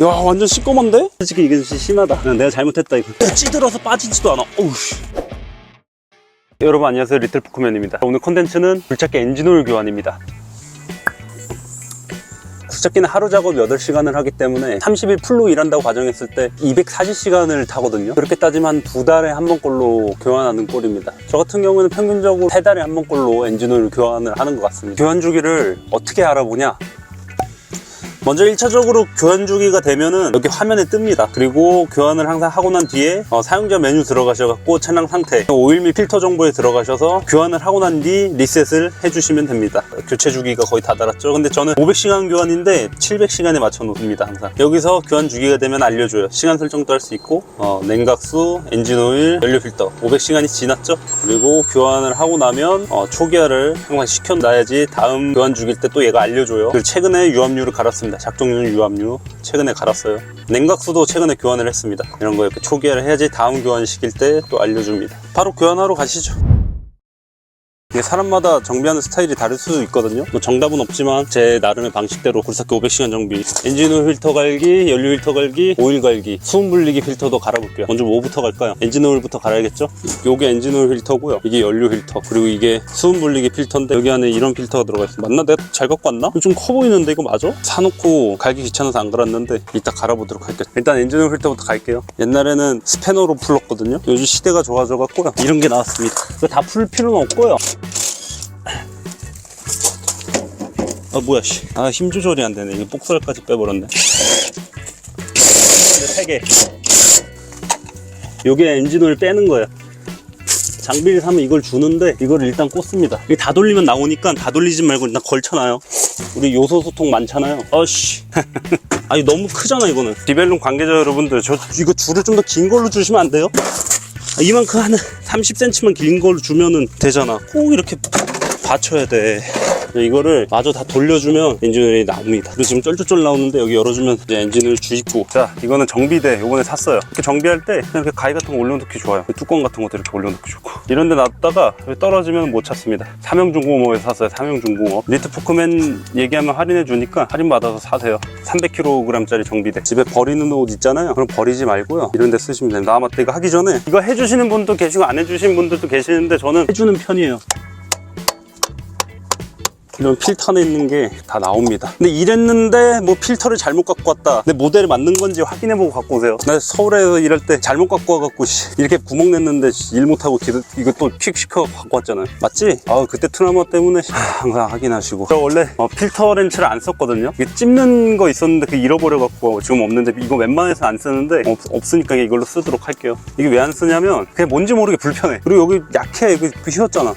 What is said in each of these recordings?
야 완전 시꺼먼데? 솔직히 이게 진짜 심하다. 응, 내가 잘못했다 이거. 찌들어서 빠지지도 않아. 어우 씨. 여러분 안녕하세요. 리틀 포크맨입니다. 오늘 컨텐츠는 굴착기 엔진오일 교환입니다. 굴착기는 하루 작업 8시간을 하기 때문에 30일 풀로 일한다고 가정했을 때 240시간을 타거든요. 그렇게 따지면 한 두 달에 한 번꼴로 교환하는 꼴입니다. 저 같은 경우는 평균적으로 세 달에 한 번꼴로 엔진오일 교환을 하는 것 같습니다. 교환 주기를 어떻게 알아보냐 먼저 1차적으로 교환 주기가 되면은 여기 화면에 뜹니다. 그리고 교환을 항상 하고 난 뒤에 어, 사용자 메뉴 들어가셔갖고 차량 상태, 오일 및 필터 정보에 들어가셔서 교환을 하고 난 뒤 리셋을 해주시면 됩니다. 교체 주기가 거의 다 달았죠. 근데 저는 500시간 교환인데 700시간에 맞춰 놓습니다. 항상. 여기서 교환 주기가 되면 알려줘요. 시간 설정도 할 수 있고 어, 냉각수, 엔진오일, 연료 필터 500시간이 지났죠. 그리고 교환을 하고 나면 어, 초기화를 항상 시켜놔야지 다음 교환 주기일 때또 얘가 알려줘요. 그리고 최근에 유압유를 갈았습니다. 작동용 유압유 최근에 갈았어요. 냉각수도 최근에 교환을 했습니다. 이런 거 이렇게 초기화를 해야지 다음 교환 시킬 때 또 알려줍니다. 바로 교환하러 가시죠. 이게 사람마다 정비하는 스타일이 다를 수 있거든요. 뭐 정답은 없지만 제 나름의 방식대로 굴삭기 500시간 정비, 엔진 오일 필터 갈기, 연료 필터 갈기, 오일 갈기, 수분 분리기 필터도 갈아볼게요. 먼저 뭐부터 갈까요? 엔진 오일부터 갈아야겠죠? 요게 엔진 오일 필터고요. 이게 연료 필터, 그리고 이게 수분 분리기 필터인데 여기 안에 이런 필터가 들어가 있어. 맞나? 내가 잘 갖고 왔나? 좀 커 보이는데 이거 맞아? 사놓고 갈기 귀찮아서 안 갈았는데 이따 갈아보도록 할게요. 일단 엔진 오일 필터부터 갈게요. 옛날에는 스패너로 풀었거든요. 요즘 시대가 좋아져갖고요. 이런 게 나왔습니다. 다 풀 필요는 없고요. 아 뭐야 씨. 아 힘 조절이 안 되네. 이거 복살까지 빼버렸네. 세 개. 요게 엔진오일 빼는 거예요. 장비를 사면 이걸 주는데 이걸 일단 꽂습니다. 이게 다 돌리면 나오니까 다 돌리지 말고 일단 걸쳐놔요. 우리 요소 소통 많잖아요. 어씨. 아니 너무 크잖아 이거는. 디벨룸 관계자 여러분들 저 이거 줄을 좀 더 긴 걸로 주시면 안 돼요? 아, 이만큼 한 30cm만 긴 걸로 주면은 되잖아. 꼭 이렇게 받쳐야 돼. 이거를 마저 다 돌려주면 엔진오일이 나옵니다. 그리고 지금 쫄쫄쫄 나오는데 여기 열어주면 이제 엔진오일 주입구. 자, 이거는 정비대. 요번에 샀어요. 이렇게 정비할 때 그냥 이렇게 가위 같은 거 올려놓기 좋아요. 뚜껑 같은 것도 이렇게 올려놓기 좋고. 이런 데 놨다가 떨어지면 못 찾습니다. 삼형중공업에서 샀어요. 삼형중공업. 니트 포크맨 얘기하면 할인해 주니까 할인 받아서 사세요. 300kg짜리 정비대. 집에 버리는 옷 있잖아요. 그럼 버리지 말고요. 이런 데 쓰시면 됩니다. 아, 맞다. 이거 하기 전에 이거 해주시는 분도 계시고 안 해주시는 분들도 계시는데 저는 해주는 편이에요. 이런 필터 내 있는 게 다 나옵니다. 근데 이랬는데 뭐 필터를 잘못 갖고 왔다. 근데 모델이 맞는 건지 확인해보고 갖고 오세요. 나 서울에서 일할 때 잘못 갖고 와갖고 씨, 이렇게 구멍 냈는데 씨, 일 못하고 이거 또픽 시켜 갖고 왔잖아요. 맞지? 아 그때 트라우마 때문에 씨, 항상 확인하시고. 저 원래 어, 필터 렌치를 안 썼거든요. 이게 찝는 거 있었는데 그 잃어버려갖고 지금 없는데 이거 웬만해서 안 쓰는데 없, 없으니까 이걸로 쓰도록 할게요. 이게 왜 안 쓰냐면 그냥 뭔지 모르게 불편해. 그리고 여기 약해. 그, 그 휘었잖아.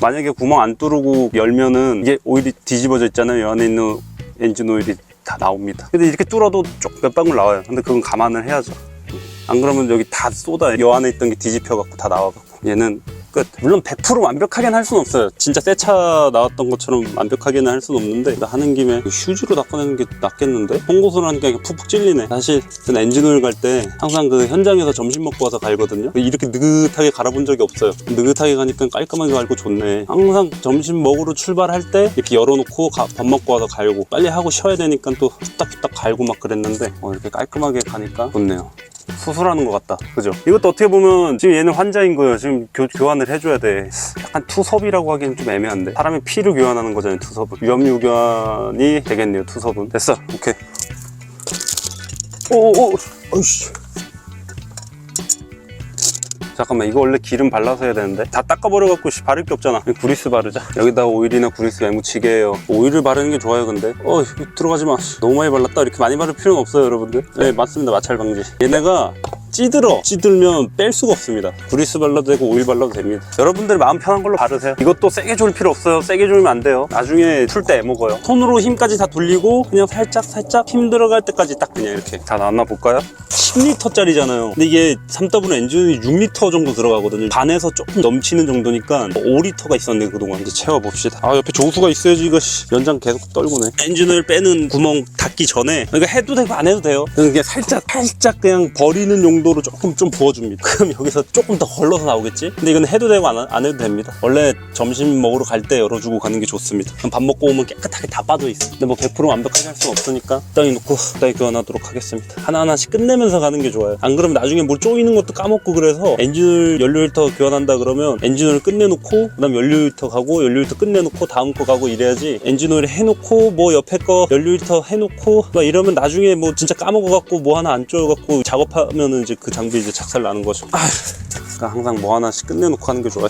만약에 구멍 안 뚫고 열면은 이게 오일이 뒤집어져 있잖아요. 이 안에 있는 엔진 오일이 다 나옵니다. 근데 이렇게 뚫어도 쪽몇 방울 나와요. 근데 그건 감안을 해야죠. 안 그러면 여기 다 쏟아. 요 안에 있던 게 뒤집혀갖고 다 나와갖고. 얘는 끝. 물론 100% 완벽하게는 할 수는 없어요. 진짜 새 차 나왔던 것처럼 완벽하게는 할 수는 없는데 하는 김에 휴지로 닦아내는 게 낫겠는데? 홍고소를 하니까 푹푹 찔리네. 사실 엔진오일 갈 때 항상 그 현장에서 점심 먹고 와서 갈거든요. 이렇게 느긋하게 갈아본 적이 없어요. 느긋하게 가니까 깔끔하게 갈고 좋네. 항상 점심 먹으러 출발할 때 이렇게 열어놓고 가- 밥 먹고 와서 갈고 빨리 하고 쉬어야 되니까 또 후딱후딱 갈고 막 그랬는데 어, 이렇게 깔끔하게 가니까 좋네요. 수술하는 것 같다. 그죠? 이것도 어떻게 보면 지금 얘는 환자인 거예요. 지금 교, 교환을 해줘야 돼. 약간 투섭이라고 하기엔 좀 애매한데. 사람의 피를 교환하는 거잖아요, 투섭은. 위험유 교환이 되겠네요, 투섭은. 됐어. 오케이. 오오오. 어이씨. 잠깐만 이거 원래 기름 발라서 해야 되는데. 다 닦아버려갖고 씨, 바를 게 없잖아. 구리스 바르자. 여기다가 오일이나 구리스 해요. 오일을 바르는 게 좋아요 근데. 어 들어가지 마. 씨, 너무 많이 발랐다. 이렇게 많이 바를 필요는 없어요 여러분들. 네 맞습니다. 마찰 방지. 얘네가 찌들어. 찌들면 뺄 수가 없습니다. 구리스 발라도 되고 오일 발라도 됩니다. 여러분들 마음 편한 걸로 바르세요. 이것도 세게 졸 필요 없어요. 세게 졸면 안 돼요. 나중에 풀 때 애먹어요. 손으로 힘까지 다 돌리고 그냥 살짝 살짝 힘 들어갈 때까지 딱 그냥 이렇게. 다 나왔나 볼까요? 10리터짜리잖아요 근데 이게 3W 엔진이 6리터 정도 들어가거든요 반에서 조금 넘치는 정도니까 5리터가 있었는데 그동안 이제 채워봅시다 아 옆에 조수가 있어야지 이거 씨, 연장 계속 떨구네 엔진을 빼는 구멍 닫기 전에 이거 해도 되고 안 해도 돼요 그냥 살짝 살짝 그냥 버리는 용도 정도로 조금 좀 부어줍니다. 그럼 여기서 조금 더 걸러서 나오겠지? 근데 이건 해도 되고 안, 안 해도 됩니다. 원래 점심 먹으러 갈 때 열어주고 가는 게 좋습니다. 밥 먹고 오면 깨끗하게 다 빠져 있어. 근데 뭐 100% 완벽하게 할 수는 없으니까 적당히 놓고 적당히 교환하도록 하겠습니다. 하나하나씩 끝내면서 가는 게 좋아요. 안 그러면 나중에 뭘 쪼이는 것도 까먹고 그래서 엔진을 연료 필터 교환한다 그러면 엔진오일 끝내놓고 그 다음 연료 필터 가고 연료 필터 끝내놓고 다음 거 가고 이래야지 엔진오일 해놓고 뭐 옆에 거 연료 필터 해놓고 막 이러면 나중에 뭐 진짜 까먹어갖고 뭐 하나 안 쪼여갖고 작업하면은 이제 그 장비 이제 작살 나는 거죠. 아, 그러니까 항상 뭐 하나씩 끝내놓고 하는 게 좋아요.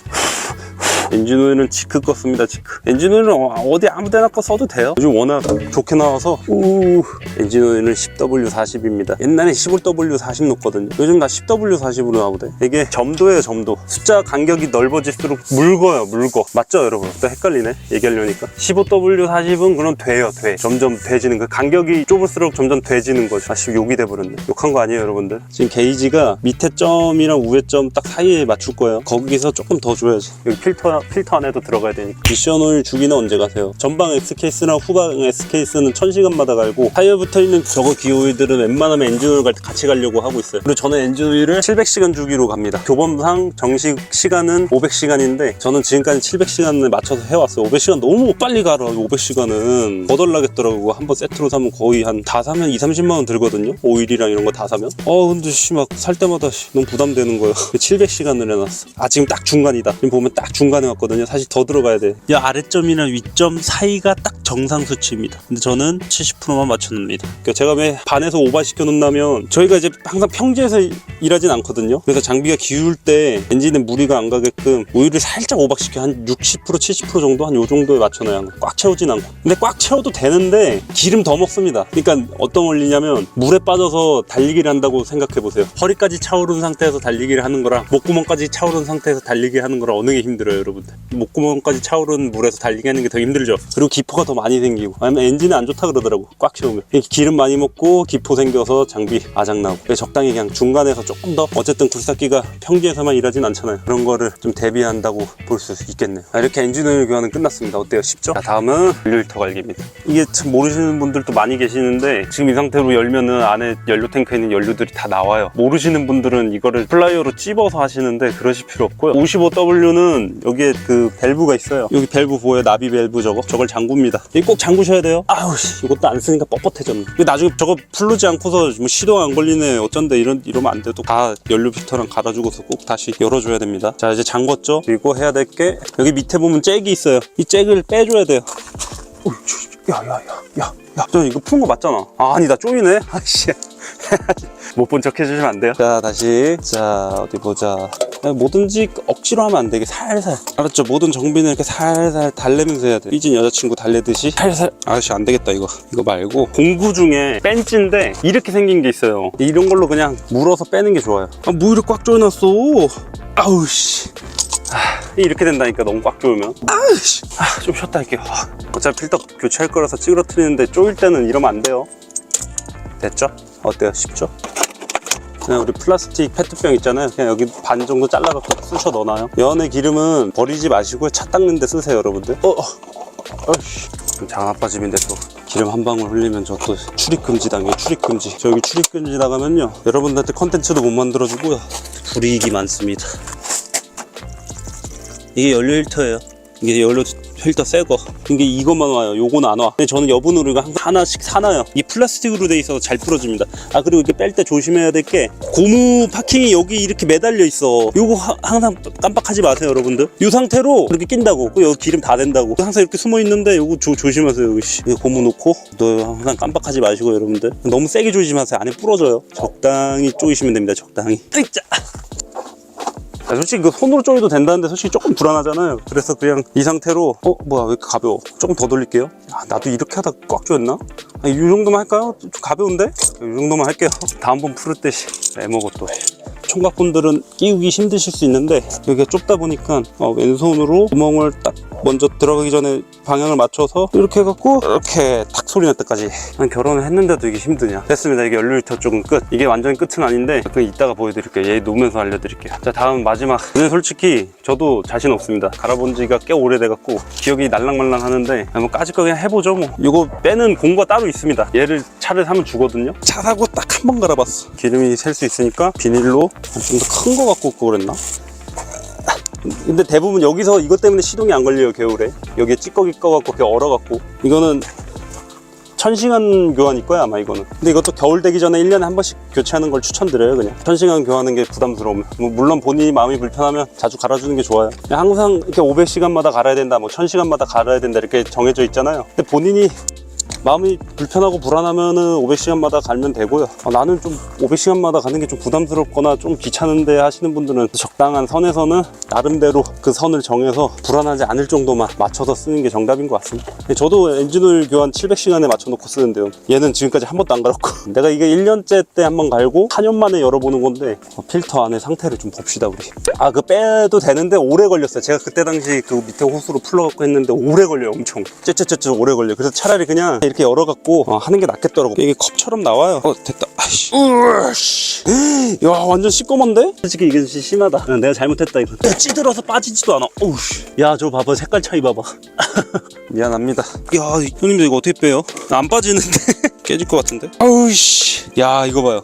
엔진오일은 지크 거 씁니다 지크. 엔진오일은 어- 어디 아무 데나 거 써도 돼요. 요즘 워낙 좋게 나와서 우 엔진오일은 10W40입니다. 옛날에 15W40 넣었거든요. 요즘 다 10W40으로 나오대 이게 점도예요 점도. 숫자 간격이 넓어질수록 묽어요 묽어. 맞죠 여러분? 또 헷갈리네 얘기하려니까. 15W40은 그럼 돼요 돼. 점점 돼지는 그 간격이 좁을수록 점점 돼지는 거죠. 아씨 욕이 돼버렸네. 욕한 거 아니에요 여러분들? 지금 게이지가 밑에 점이랑 위에 점딱 사이에 맞출 거예요. 거기서 조금 더 줘야지. 여기 필터 필터 안에도 들어가야 되니까. 미션 오일 주기는 언제 가세요? 전방 X케이스랑 후방 S케이스는 1000시간마다 갈고 타이어 붙어있는 저거 기오일들은 웬만하면 엔진 오일 갈 때 같이 가려고 하고 있어요. 그리고 저는 엔진 오일을 700시간 주기로 갑니다. 교범상 정식 시간은 500시간인데 저는 지금까지 700시간을 맞춰서 해왔어요. 500시간 너무 빨리 가라 500시간은. 거덜나겠더라고 한 번 세트로 사면 거의 한 다 사면 2, 30만 원 들거든요? 오일이랑 이런 거 다 사면? 어 근데 씨 막 살 때마다 씨, 너무 부담되는 거예요 700시간을 해놨어. 아 지금 딱 중간이다. 지금 보면 딱 중간에 왔거든요. 사실 더 들어가야 돼 이 아래점이랑 위점 사이가 딱 정상 수치입니다. 근데 저는 70%만 맞춰놓습니다. 그러니까 제가 왜 반에서 오버시켜 놓는다면 저희가 이제 항상 평지에서 일하진 않거든요. 그래서 장비가 기울 때 엔진에 무리가 안 가게끔 오일을 살짝 오버시켜 한 60% 70% 정도 한 요 정도에 맞춰놔요 꽉 채우진 않고. 근데 꽉 채워도 되는데 기름 더 먹습니다. 그러니까 어떤 원리냐면 물에 빠져서 달리기를 한다고 생각해 보세요. 허리까지 차오른 상태에서 달리기를 하는 거랑 목구멍까지 차오른 상태에서 달리기 하는 거랑 어느 게 힘들어요 여러분들 목구멍까지 차오른 물에서 달리기 하는 게 더 힘들죠. 그리고 기포가 더 많이 생기고. 아니면 엔진이 안 좋다 그러더라고 꽉 채우면. 기름 많이 먹고 기포 생겨서 장비 아작나고. 적당히 그냥 중간에서 조금 더 어쨌든 굴삭기가 평지에서만 일하진 않잖아요. 그런 거를 좀 대비한다고 볼 수 있겠네요. 아, 이렇게 엔진 오일 교환은 끝났습니다. 어때요? 쉽죠? 자 다음은 연료히터 갈기입니다. 이게 참 모르시는 분들도 많이 계시는데 지금 이 상태로 열면은 안에 연료 탱크에 있는 연료들이 다 나와요. 모르시는 분들은 이거를 플라이어로 찝어서 하시는데 그러실 필요 없고요. 55W는 여기에 그 밸브가 있어요. 여기 밸브 보여요 나비 밸브 저거? 저걸 잠굽니다. 이거 꼭 잠그셔야 돼요. 아우 씨, 이것도 안 쓰니까 뻣뻣해졌네. 나중에 저거 풀르지 않고서 뭐 시동 안 걸리네. 어쩐데 이런, 이러면 안 돼도 다 연료 필터랑 갈아주고서 꼭 다시 열어줘야 됩니다. 자 이제 잠궜죠? 그리고 해야 될 게 여기 밑에 보면 잭이 있어요. 이 잭을 빼줘야 돼요. 어이, 저, 야, 야, 야, 야, 야, 저 이거 푸는 거 맞잖아. 아, 아니다, 쪼이네. 아씨. 못 본 척 해주시면 안 돼요? 자, 다시. 자, 어디 보자. 야, 뭐든지 억지로 하면 안 되게 살살. 알았죠? 모든 정비는 이렇게 살살 달래면서 해야 돼. 삐진 여자친구 달래듯이 살살. 아저씨, 안 되겠다, 이거. 이거 말고. 공구 중에 벤치인데 이렇게 생긴 게 있어요. 이런 걸로 그냥 물어서 빼는 게 좋아요. 아, 뭐 이렇게 꽉 조여놨어. 아우, 씨. 아, 이렇게 된다니까 너무 꽉 조이면. 아이씨. 아, 좀 쉬었다 할게요. 아, 어차피 필터 교체할 거라서 찌그러뜨리는데 조일 때는 이러면 안 돼요. 됐죠? 어때요? 쉽죠? 그냥 우리 플라스틱 페트병 있잖아요. 그냥 여기 반 정도 잘라갖고 쑤셔 넣어놔요. 연의 기름은 버리지 마시고 차 닦는 데 쓰세요 여러분들. 어, 어. 어이씨. 좀 장아빠짐인데 또 기름 한 방울 흘리면 저 또 출입금지 당해요 출입금지. 저 여기 출입금지 나가면요. 여러분들한테 컨텐츠도 못 만들어주고요. 불이익이 많습니다 이게 연료 필터예요. 이게 연료 필터 새거. 이게 이것만 와요. 요거는 안 와. 근데 저는 여분으로 이거 항상 하나씩 사놔요. 이 플라스틱으로 돼 있어서 잘 풀어집니다. 아 그리고 이렇게 뺄 때 조심해야 될 게 고무 파킹이 여기 이렇게 매달려 있어. 요거 하- 항상 깜빡하지 마세요, 여러분들. 이 상태로 이렇게 낀다고. 그 여기 기름 다 된다고. 항상 이렇게 숨어 있는데 요거 조, 조심하세요. 여기 씨. 고무 놓고 또 항상 깜빡하지 마시고 여러분들. 너무 세게 조심하세요. 안에 부러져요. 적당히 조이시면 됩니다. 적당히. 아, 솔직히 그 손으로 쪼여도 된다는데 솔직히 조금 불안하잖아요. 그래서 그냥 이 상태로 어 뭐야 왜 이렇게 가벼워? 조금 더 돌릴게요. 아, 나도 이렇게 하다 꽉 조였나? 아, 이 정도만 할까요? 좀 가벼운데? 이 정도만 할게요. 다음번 풀을 때 씨, 애먹어 또. 총각분들은 끼우기 힘드실 수 있는데 여기가 좁다 보니까 어, 왼손으로 구멍을 딱 먼저 들어가기 전에 방향을 맞춰서 이렇게 해갖고 이렇게 탁 소리 날 때까지 난 결혼을 했는데도 이게 힘드냐. 됐습니다. 이게 연료히터 쪽은 끝. 이게 완전 끝은 아닌데 그 이따가 보여드릴게요. 얘 놓으면서 알려드릴게요. 자 다음 마지막. 근데 솔직히 저도 자신 없습니다. 갈아본 지가 꽤 오래돼갖고 기억이 날랑말랑 하는데 한번 까짓 거 그냥 해보죠 뭐. 이거 빼는 공구가 따로 있습니다. 얘를 차를 사면 주거든요. 차 사고 딱 한 번 갈아봤어. 기름이 셀 수 있으니까 비닐로 좀 더 큰 거 갖고 그랬나? 근데 대부분 여기서 이것 때문에 시동이 안 걸려요 겨울에. 여기에 찌꺼기 꺼갖고 그게 얼어갖고. 이거는 천시간 교환일 거야 아마 이거는. 근데 이것도 겨울 되기 전에 1년에 한 번씩 교체하는 걸 추천드려요 그냥. 천시간 교환하는 게 부담스러우면 뭐 물론 본인이 마음이 불편하면 자주 갈아주는 게 좋아요. 항상 이렇게 500시간마다 갈아야 된다 뭐 1000시간마다 갈아야 된다 이렇게 정해져 있잖아요. 근데 본인이 마음이 불편하고 불안하면은 500시간마다 갈면 되고요. 아, 나는 좀 500시간마다 가는 게 좀 부담스럽거나 좀 귀찮은데 하시는 분들은 적당한 선에서는 나름대로 그 선을 정해서 불안하지 않을 정도만 맞춰서 쓰는 게 정답인 것 같습니다. 근데 저도 엔진오일 교환 700시간에 맞춰놓고 쓰는데요. 얘는 지금까지 한 번도 안 갈았고 내가 이게 1년째 때 한 번 갈고 4년 만에 열어보는 건데 어, 필터 안에 상태를 좀 봅시다 우리. 아 그 빼도 되는데 오래 걸렸어요. 제가 그때 당시 그 밑에 호스로 풀러갖고 했는데 오래 걸려요 엄청. 째째째째 오래 걸려요. 그래서 차라리 그냥 이렇게 열어갖고 어, 하는 게 낫겠더라고. 이게 컵처럼 나와요. 어 됐다. 아이씨. 으씨. 야 완전 시꺼먼데? 솔직히 이게 진짜 심하다. 응, 내가 잘못했다 이거. 찌들어서 빠지지도 않아. 어우. 야저 봐봐 색깔 차이 봐봐. 미안합니다. 야 형님들 이거 어떻게 빼요? 안 빠지는데 깨질 것 같은데? 아우씨. 야 이거 봐요.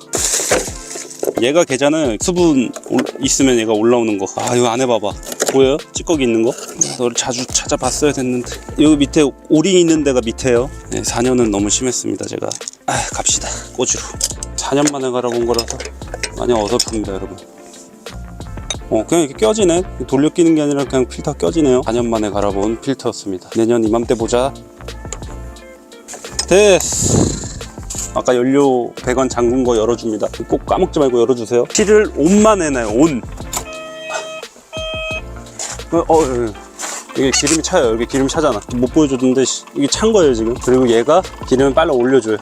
얘가 걔잖아요. 수분 올- 있으면 얘가 올라오는 거. 아 이거 안 해봐봐. 보여요? 찌꺼기 있는 거? 너를 자주 찾아봤어야 됐는데. 여기 밑에 오링 있는 데가 밑에요. 네, 4년은 너무 심했습니다 제가. 아 갑시다. 꼬지로. 4년 만에 갈아본 거라서 많이 어설픕니다 여러분. 어 그냥 이렇게 껴지네. 돌려 끼는 게 아니라 그냥 필터 껴지네요. 4년 만에 갈아본 필터였습니다. 내년 이맘때 보자. 됐어. 아까 연료 100원 잠근 거 열어줍니다. 꼭 까먹지 말고 열어주세요. 키를 온만 해놔요, 온. 어, 어, 어, 이게 기름이 차요. 여기 기름 차잖아. 못 보여줬는데 씨, 이게 찬 거예요, 지금. 그리고 얘가 기름을 빨리 올려줘요.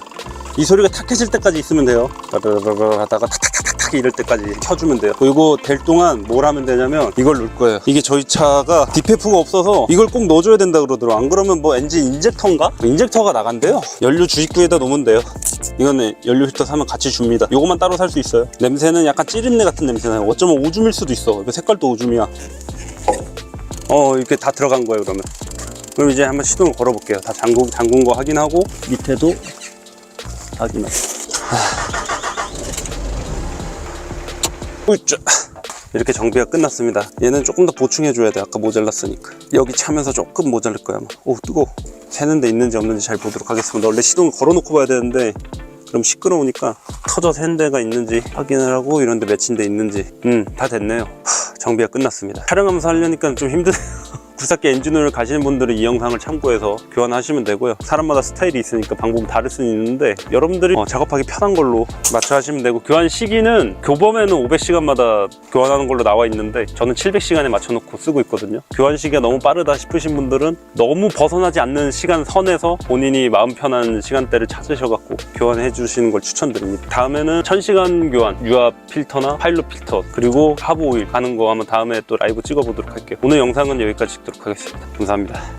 이 소리가 탁해질 때까지 있으면 돼요. 바바바바 하다가 탁탁탁탁 이럴 때까지 켜주면 돼요. 그리고 될 동안 뭘 하면 되냐면 이걸 넣을 거예요. 이게 저희 차가 디페프가 없어서 이걸 꼭 넣어줘야 된다 그러더라고. 안 그러면 뭐 엔진 인젝터인가? 인젝터가 나간대요. 연료 주입구에다 놓으면 돼요. 이거는 연료 필터 사면 같이 줍니다. 요거만 따로 살 수 있어요. 냄새는 약간 찌린내 같은 냄새 나요. 어쩌면 오줌일 수도 있어. 색깔도 오줌이야. 어, 이렇게 다 들어간 거예요, 그러면. 그럼 이제 한번 시동을 걸어 볼게요. 다 잠근, 잠근 거 확인하고, 밑에도 확인하고. 으쌰. 이렇게 정비가 끝났습니다. 얘는 조금 더 보충해 줘야 돼. 아까 모자랐으니까. 여기 차면서 조금 모자랄 거야, 아마. 오, 뜨거워. 새는 데 있는지 없는지 잘 보도록 하겠습니다. 원래 시동을 걸어놓고 봐야 되는데, 그럼 시끄러우니까 터져 샌 데가 있는지 확인을 하고 이런 데 맺힌 데 있는지. 음, 다 됐네요. 하, 정비가 끝났습니다. 촬영하면서 하려니까 좀 힘드네요. 굴삭기 엔진오일 가시는 분들은 이 영상을 참고해서 교환하시면 되고요. 사람마다 스타일이 있으니까 방법이 다를 수는 있는데 여러분들이 어, 작업하기 편한 걸로 맞춰 하시면 되고 교환 시기는 교범에는 500시간마다 교환하는 걸로 나와 있는데 저는 700시간에 맞춰놓고 쓰고 있거든요. 교환 시기가 너무 빠르다 싶으신 분들은 너무 벗어나지 않는 시간 선에서 본인이 마음 편한 시간대를 찾으셔갖고 교환해 주시는 걸 추천드립니다. 다음에는 1000시간 교환, 유압 필터나 파일럿 필터 그리고 하부 오일 가는 거 한번 다음에 또 라이브 찍어보도록 할게요. 오늘 영상은 여기까지 찍도록 하겠습니다. 감사합니다.